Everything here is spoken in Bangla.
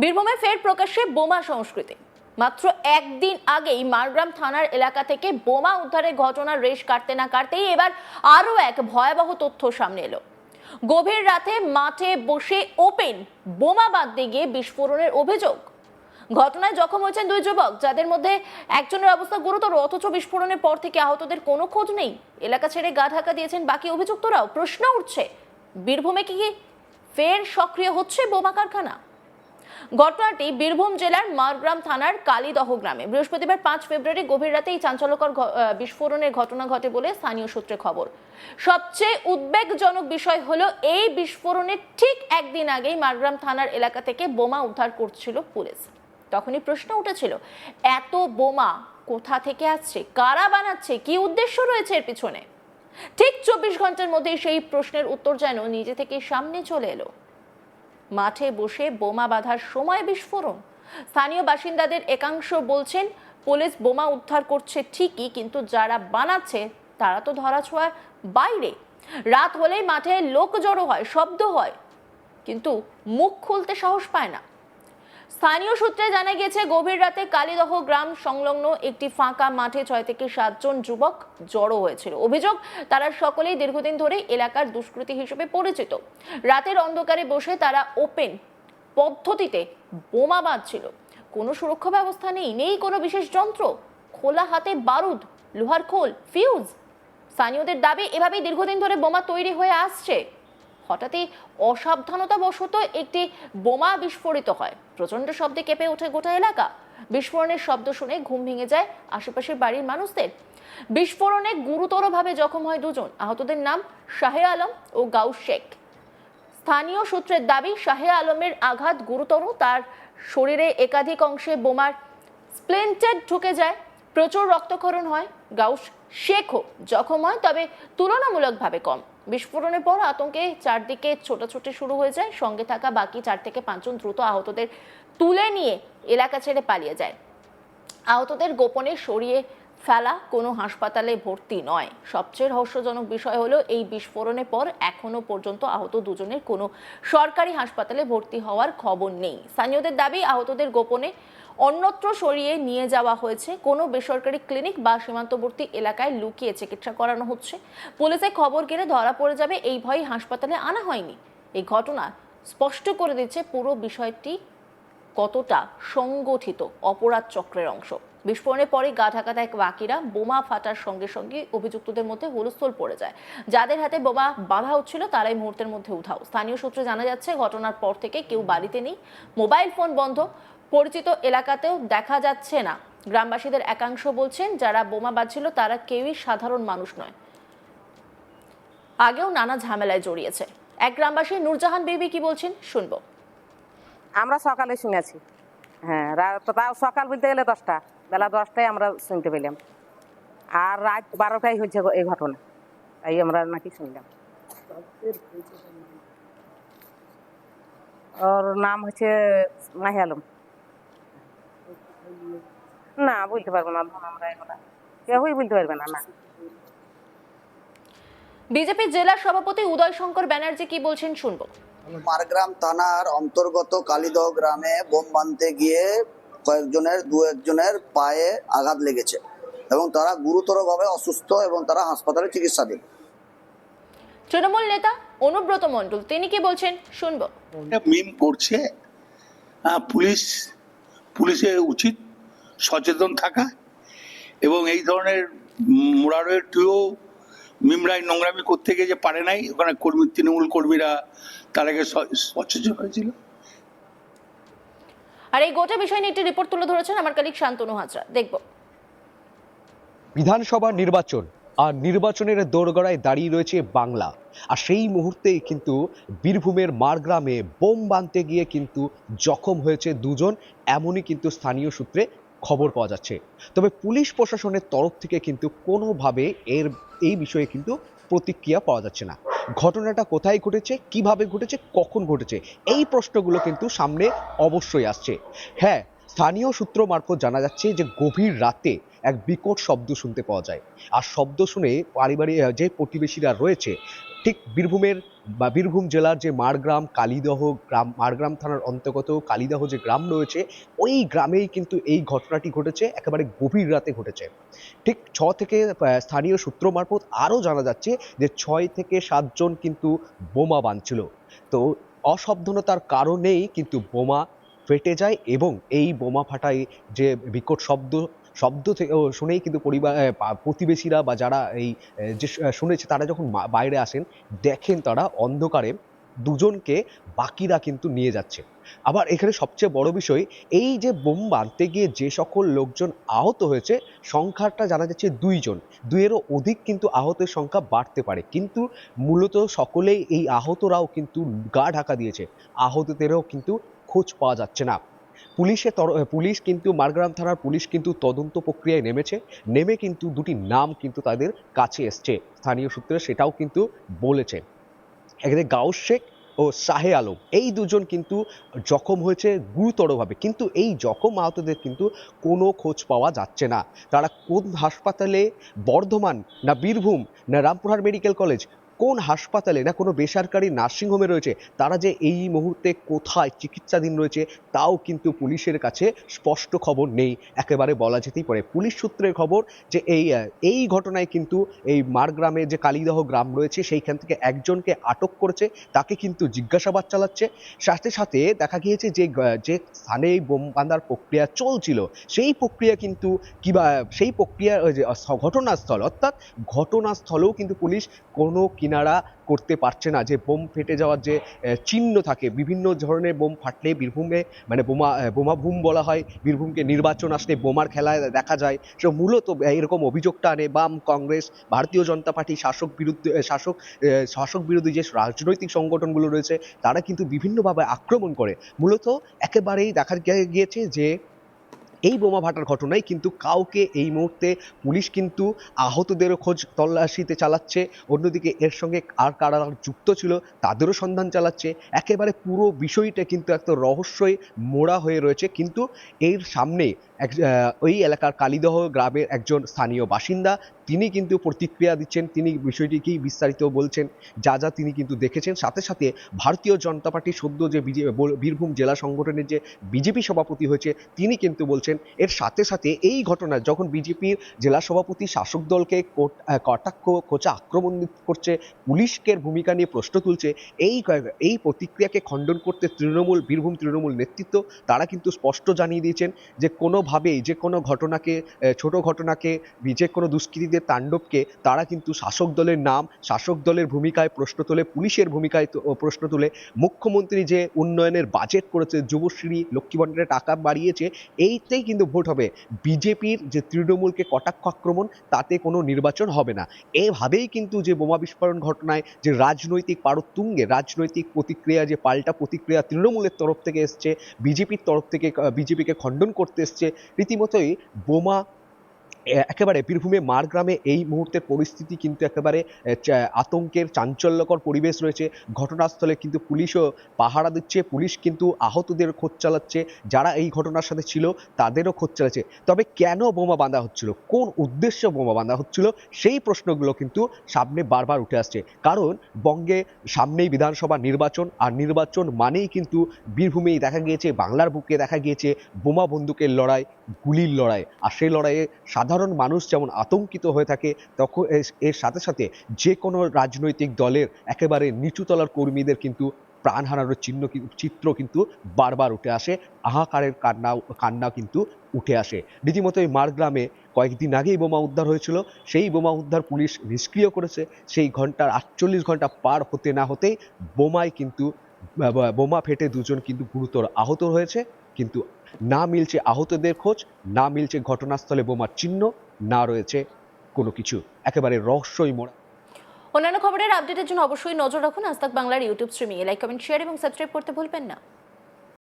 বীরভূমে ফের প্রকাশ্যে বোমা সংস্কৃতি। মাত্র একদিন আগেই মারগ্রাম থানার এলাকা থেকে বোমা উদ্ধারের ঘটনার রেশ কাটতে না কাটতেই এবার আরও এক ভয়াবহ তথ্য সামনে এলো। গভীর রাতে মাঠে বসে ওপেন বোমা বাঁধতে গিয়ে বিস্ফোরণের অভিযোগ। ঘটনায় জখম হয়েছেন দুই যুবক, যাদের মধ্যে একজনের অবস্থা গুরুতর, অথচ বিস্ফোরণের পর থেকে আহতদের কোনো খোঁজ নেই। এলাকা ছেড়ে গা ঢাকা দিয়েছেন বাকি অভিযুক্তরাও। প্রশ্ন উঠছে, বীরভূমে কি ফের সক্রিয় হচ্ছে বোমা কারখানা? ঘটনাটি বীরভূম জেলার মারগ্রাম থানার কালীদহ গ্রামে। বৃহস্পতিবার পাঁচ ফেব্রুয়ারি গভীর রাতে এই চাঞ্চল্যকর বিস্ফোরণের ঘটনা ঘটে বলে স্থানীয় সূত্রে খবর। সবচেয়ে উদ্বেগজনক বিষয় হলো এই বিস্ফোরণের ঠিক একদিন আগেই মারগ্রাম থানার এলাকা থেকে বোমা উদ্ধার করছিল পুলিশ। তখনই প্রশ্ন উঠেছিল, এত বোমা কোথা থেকে আসছে? কারা বানাচ্ছে? কি উদ্দেশ্য রয়েছে এর পিছনে? ঠিক চব্বিশ ঘণ্টার মধ্যে সেই প্রশ্নের উত্তর যেন নিজে থেকে সামনে চলে এলো। মাঠে বসে বোমা বাঁধার সময় বিস্ফোরণ। স্থানীয় বাসিন্দাদের একাংশ বলছেন, পুলিশ বোমা উদ্ধার করছে ঠিকই, কিন্তু যারা বানাচ্ছে, তারা তো ধরাছোঁয়ার বাইরে। রাত হলেই মাঠে লোক জড়ো হয়, শব্দ হয়, কিন্তু মুখ খুলতে সাহস পায় না। স্থানীয় সূত্রে জানা গেছে গভীর রাতে কালীদহ গ্রাম সংলগ্ন একটি ফাঁকা মাঠে ছয় থেকে সাতজন যুবক জড়ো হয়েছিল। অভিযোগ, তারা সকলেই দীর্ঘদিন ধরে এলাকার দুষ্কৃতী হিসেবে পরিচিত। রাতের অন্ধকারে বসে তারা ওপেন পদ্ধতিতে বোমা বাঁধছিল। কোনো সুরক্ষা ব্যবস্থা নেই নেই কোনো বিশেষ যন্ত্র। খোলা হাতে বারুদ, লোহার খোল ফিউজ স্থানীয়দের দাবি, এভাবেই দীর্ঘদিন ধরে বোমা তৈরি হয়ে আসছে। হঠাৎই অসাবধানতাবশত একটি বোমা বিস্ফোরিত হয়। প্রচণ্ড শব্দে কেঁপে ওঠে গোটা এলাকা। বিস্ফোরণের শব্দ শুনে ঘুম ভেঙে যায় আশেপাশের বাড়ির মানুষদের। বিস্ফোরণে গুরুতরভাবে জখম হয় দুজন। আহতদের নাম শাহে আলম ও গাউস শেখ। স্থানীয় সূত্রের দাবি, শাহে আলমের আঘাত গুরুতর। তার শরীরে একাধিক অংশে বোমার স্প্লেন্টেড ঢুকে যায়। প্রচুর রক্তক্ষরণ হয়। গাউস শেখও জখম হয়, তবে তুলনামূলকভাবে কম। বিস্ফোরণের পর আতঙ্কে চারদিকে ছোটাছুটি শুরু হয়ে যায়। সঙ্গে থাকা বাকি চার থেকে পাঁচজন দ্রুত আহতদের তুলে নিয়ে এলাকা ছেড়ে পালিয়ে যায়। আহতদের গোপনে সরিয়ে ফেলা কোনো হাসপাতালে ভর্তি নয়। সবচেয়ে রহস্যজনক বিষয় হলো, এই বিস্ফোরণের পর এখনও পর্যন্ত আহত দুজনের কোনো সরকারি হাসপাতালে ভর্তি হওয়ার খবর নেই। স্থানীয়দের দাবি, আহতদের গোপনে অন্যত্র সরিয়ে নিয়ে যাওয়া হয়েছে। কোনো বেসরকারি ক্লিনিক বা সীমান্তবর্তী এলাকায় লুকিয়ে চিকিৎসা করানো হচ্ছে। পুলিশে খবর গেলে ধরা পড়ে যাবে, এই ভয়ে হাসপাতালে আনা হয়নি। এই ঘটনা স্পষ্ট করে দিচ্ছে পুরো বিষয়টি কতটা সংগঠিত অপরাধ চক্রের অংশ। বিস্ফোরণের পরে গা ঢাকা দেয় বাকিরা বোমা ফাটার সঙ্গে সঙ্গে অভিযুক্তদের মধ্যে হুলস্থল পড়ে যায়। যাদের হাতে বোমা বাঁধা হচ্ছিল, তারাই মুহূর্তের মধ্যে উধাও। স্থানীয় সূত্রে জানা যাচ্ছে, ঘটনার পর থেকে কেউ বাড়িতে নেই, মোবাইল ফোন বন্ধ পরিচিত এলাকাতেও দেখা যাচ্ছে না। গ্রামবাসীদের একাংশ বলছেন, যারা বোমা বাজছিল তারা কেউই সাধারণ মানুষ নয়। আগেও নানা ঝামেলায় জড়িয়েছে। এক গ্রামবাসী, নূরজাহান বেবি কি বলছেন? শুনব। আমরা সকালে শুনেছি। হ্যাঁ তাও সকাল বলতে গেলে দশটা, বেলা দশটায় আমরা শুনতে পেলাম। আর রাত বারোটায় হচ্ছে গো- এই ঘটনা। এই আমরা নাকি শুনলাম। ওর নাম হচ্ছে মাহি আলম। না বলতে পারব না আমরা এগুলা কেউই বলতে পারবে না না। বিজেপি জেলা সভাপতি উদয় শঙ্কর ব্যানার্জি কি বলছেন শুনব। মারগ্রাম থানার অন্তর্গত কালীদহ গ্রামে বোম বাঁধতে গিয়ে কয়েকজনের দু একজনের পায়ে আঘাত লেগেছে এবং তারা গুরুতরভাবে অসুস্থ এবং তারা হাসপাতালে চিকিৎসাধীন। তৃণমূল নেতা অনুব্রত মণ্ডল তিনি কি বলছেন শুনব। মিম করছে আহ, পুলিশ পুলিশের উচিত সচেতন থাকা এবং এই ধরনের মোরারের টুও মিমরাই নোংরামি করতে গিয়ে যে পারে নাই ওখানে কর্মী তৃণমূল কর্মীরা তার আগে সচেতন হয়েছিল। আর এই গোটা বিষয় নিয়ে একটি রিপোর্ট তুলে ধরেছেন আমার কালিক শান্তনু হাজরা। দেখব। বিধানসভা নির্বাচন আর নির্বাচনের দোরগড়ায় দাঁড়িয়ে রয়েছে বাংলা। আর সেই মুহূর্তেই কিন্তু বীরভূমের মারগ্রামে বোম বাঁধতে গিয়ে কিন্তু জখম হয়েছে দুজন, এমনই কিন্তু স্থানীয় সূত্রে খবর পাওয়া যাচ্ছে। তবে পুলিশ প্রশাসনের তরফ থেকে কিন্তু কোনোভাবে এর, এই বিষয়ে কিন্তু প্রতিক্রিয়া পাওয়া যাচ্ছে না। ঘটনাটা কোথায় ঘটেছে, কীভাবে ঘটেছে, কখন ঘটেছে, এই প্রশ্নগুলো কিন্তু সামনে অবশ্যই আসছে। হ্যাঁ স্থানীয় সূত্র মারফত জানা যাচ্ছে যে গভীর রাতে এক বিকট শব্দ শুনতে পাওয়া যায়। আর শব্দ শুনে পারিবারিক যে প্রতিবেশীরা রয়েছে, ঠিক বীরভূমের বা বীরভূম জেলার যে মারগ্রাম কালীদহ গ্রাম মারগ্রাম থানার অন্তর্গত কালীদহ যে গ্রাম রয়েছে, ওই গ্রামেই কিন্তু এই ঘটনাটি ঘটেছে, একেবারে গভীর রাতে ঘটেছে। ঠিক ছ থেকে স্থানীয় সূত্র মারফত আরও জানা যাচ্ছে যে ছয় থেকে সাতজন কিন্তু বোমা বাঁধছিল। তো অসাবধানতার কারণেই কিন্তু বোমা ফেটে যায় এবং এই বোমা ফাটায় যে বিকট শব্দ শব্দ থেকে শুনেই কিন্তু পরিবার প্রতিবেশীরা বা যারা এই যে শুনেছে, তারা যখন বাইরে আসেন, দেখেন তারা অন্ধকারে দুজনকে বাকিরা কিন্তু নিয়ে যাচ্ছে। আবার এখানে সবচেয়ে বড় বিষয়, এই যে বোম বাঁধতে গিয়ে যে সকল লোকজন আহত হয়েছে, সংখ্যাটা জানা যাচ্ছে দুইজন। দুইয়েরও অধিক কিন্তু আহতের সংখ্যা বাড়তে পারে। কিন্তু মূলত সকলেই এই আহতরাও কিন্তু গা ঢাকা দিয়েছে। আহতদেরও কিন্তু খোঁজ পাওয়া যাচ্ছে না। পুলিশের তর পুলিশ কিন্তু মারগ্রাম থানার পুলিশ কিন্তু তদন্ত প্রক্রিয়ায় নেমেছে। নেমে কিন্তু দুটি নাম কিন্তু তাদের কাছে এসছে। স্থানীয় সূত্রে সেটাও কিন্তু বলেছে। এখানে গাউস শেখ ও শাহে আলম, এই দুজন কিন্তু জখম হয়েছে গুরুতরভাবে। কিন্তু এই জখম আহতদের কিন্তু কোনো খোঁজ পাওয়া যাচ্ছে না। তারা কোন হাসপাতালে বর্ধমান, না বীরভূম, না রামপুরহাট মেডিকেল কলেজ কোন হাসপাতালে না কোনো বেসরকারি নার্সিংহোমে রয়েছে, তারা যে এই মুহূর্তে কোথায় চিকিৎসাধীন রয়েছে, তাও কিন্তু পুলিশের কাছে স্পষ্ট খবর নেই। একেবারে বলা যেতেই পারে, পুলিশ সূত্রের খবর যে এই এই ঘটনায় কিন্তু এই মারগ্রামে যে কালীদহ গ্রাম রয়েছে, সেইখান থেকে একজনকে আটক করেছে, তাকে কিন্তু জিজ্ঞাসাবাদ চালাচ্ছে। সাথে সাথে দেখা গিয়েছে যে যে স্থানে এই বোম বাঁধার প্রক্রিয়া চলছিল, সেই প্রক্রিয়া কিন্তু কিবা, সেই প্রক্রিয়া ঘটনাস্থল, অর্থাৎ ঘটনাস্থলেও কিন্তু পুলিশ কোনো কিনারা করতে পারছে না। যে বোম ফেটে যাওয়ার যে চিহ্ন থাকে, বিভিন্ন ধরনের বোম ফাটলে বীরভূমে মানে বোমা বোমা ভূম বলা হয়, বীরভূমকে নির্বাচন আসলে বোমার খেলায় দেখা যায়। সে মূলত এরকম অভিযোগটা আনে বাম কংগ্রেস, ভারতীয় জনতা পার্টি, শাসক বিরুদ্ধে শাসক শাসক বিরোধী যে রাজনৈতিক সংগঠনগুলো রয়েছে, তারা কিন্তু বিভিন্নভাবে আক্রমণ করে। মূলত একেবারেই দেখা গিয়েছে যে এই বোমা ফাটার ঘটনায় কিন্তু কাউকে এই মুহূর্তে পুলিশ কিন্তু আহতদেরও খোঁজ তল্লাশিতে চালাচ্ছে। অন্যদিকে এর সঙ্গে আর কারা যুক্ত ছিল তাদেরও সন্ধান চালাচ্ছে। একেবারে পুরো বিষয়টা কিন্তু একটা রহস্যই মোড়া হয়ে রয়েছে। কিন্তু এর সামনে এক ওই এলাকার কালীদহ গ্রামের একজন স্থানীয় বাসিন্দা, তিনি কিন্তু প্রতিক্রিয়া দিচ্ছেন। তিনি বিষয়টিকেই বিস্তারিত বলছেন। যা যা তিনি কিন্তু দেখেছেন। সাথে সাথে ভারতীয় জনতা পার্টি সদ্য যে বীরভূম জেলা সংগঠনের যে বিজেপি সভাপতি হয়েছে, তিনি কিন্তু বলছেন এর সাথে সাথে এই ঘটনা যখন বিজেপির জেলা সভাপতি শাসক দলকে কটাক্ষ খোঁচা আক্রমণ করছে, পুলিশকে ভূমিকা নিয়ে প্রশ্ন তুলছে, এই এই প্রতিক্রিয়াকে খণ্ডন করতে তৃণমূল, বীরভূম তৃণমূল নেতৃত্ব, তারা কিন্তু স্পষ্ট জানিয়ে দিয়েছেন যে কোনোভাবেই যে কোনো ঘটনাকে ছোট ঘটনাকে যে কোনো দুষ্কৃতীদের তাণ্ডবকে তারা কিন্তু শাসক দলের নাম, শাসক দলের ভূমিকায় প্রশ্ন তোলে, পুলিশের ভূমিকায় প্রশ্ন তোলে। মুখ্যমন্ত্রী যে উন্নয়নের বাজেট করেছে, যুবশ্রী, লক্ষ্মী টাকা বাড়িয়েছে এইতেই কিন্তু ভোট হবে। বিজেপির যে তৃণমূলকে কটাক্ষ আক্রমণ, তাতে কোনো নির্বাচন হবে না। এভাবেই কিন্তু যে বোমা বিস্ফোরণ ঘটনায় যে রাজনৈতিক পারতুঙ্গে রাজনৈতিক প্রতিক্রিয়া, যে পাল্টা প্রতিক্রিয়া তৃণমূলের তরফ থেকে এসছে, বিজেপির তরফ থেকে, বিজেপিকে খণ্ডন করতে এসছে, রীতিমতোই বোমা একেবারে বীরভূমে মারগ্রামে এই মুহূর্তের পরিস্থিতি কিন্তু একেবারে আতঙ্কের চাঞ্চল্যকর পরিবেশ রয়েছে। ঘটনাস্থলে কিন্তু পুলিশও পাহারা দিচ্ছে। পুলিশ কিন্তু আহতদের খোঁজ চালাচ্ছে। যারা এই ঘটনার সাথে ছিল, তাদেরও খোঁজ চালাচ্ছে। তবে কেন বোমা বাঁধা হচ্ছিল? কোন উদ্দেশ্যে বোমা বাঁধা হচ্ছিল? সেই প্রশ্নগুলো কিন্তু সামনে বারবার উঠে আসছে। কারণ বঙ্গে সামনেই বিধানসভা নির্বাচন, আর নির্বাচন মানেই কিন্তু বীরভূমেই দেখা গিয়েছে, বাংলার বুকে দেখা গিয়েছে বোমা বন্দুকের লড়াই, গুলির লড়াই। আর সেই লড়াইয়ে সাধারণ মানুষ যেমন আতঙ্কিত হয়ে থাকে, তখন এর- সাথে সাথে যে কোনো রাজনৈতিক দলের একেবারে নিচুতলার কর্মীদের কিন্তু প্রাণ হারানোর চিহ্ন চিত্র কিন্তু বারবার উঠে আসে। হাহাকারের কান্না কান্না কিন্তু উঠে আসে। রীতিমতো এই মারগ্রামে কয়েকদিন আগেই বোমা উদ্ধার হয়েছিল। সেই বোমা উদ্ধার পুলিশ নিষ্ক্রিয় করেছে। সেই ঘণ্টার আটচল্লিশ ঘণ্টা পার হতে না হতেই বোমায় কিন্তু বোমা ফেটে দুজন কিন্তু গুরুতর আহত হয়েছে। কিন্তু না মিলছে আহতদের খোঁজ, না মিলছে ঘটনাস্থলে বোমার চিহ্ন, না রয়েছে কোনো কিছু। একেবারে রহস্যই মোড়া। অন্যান্য খবরের আপডেটের জন্য অবশ্যই নজর রাখুন আজ বাংলার ইউটিউব স্ট্রিমিংয়ে লাইক, কমেন্ট, শেয়ার এবং সাবস্ক্রাইব করতে ভুলবেন না।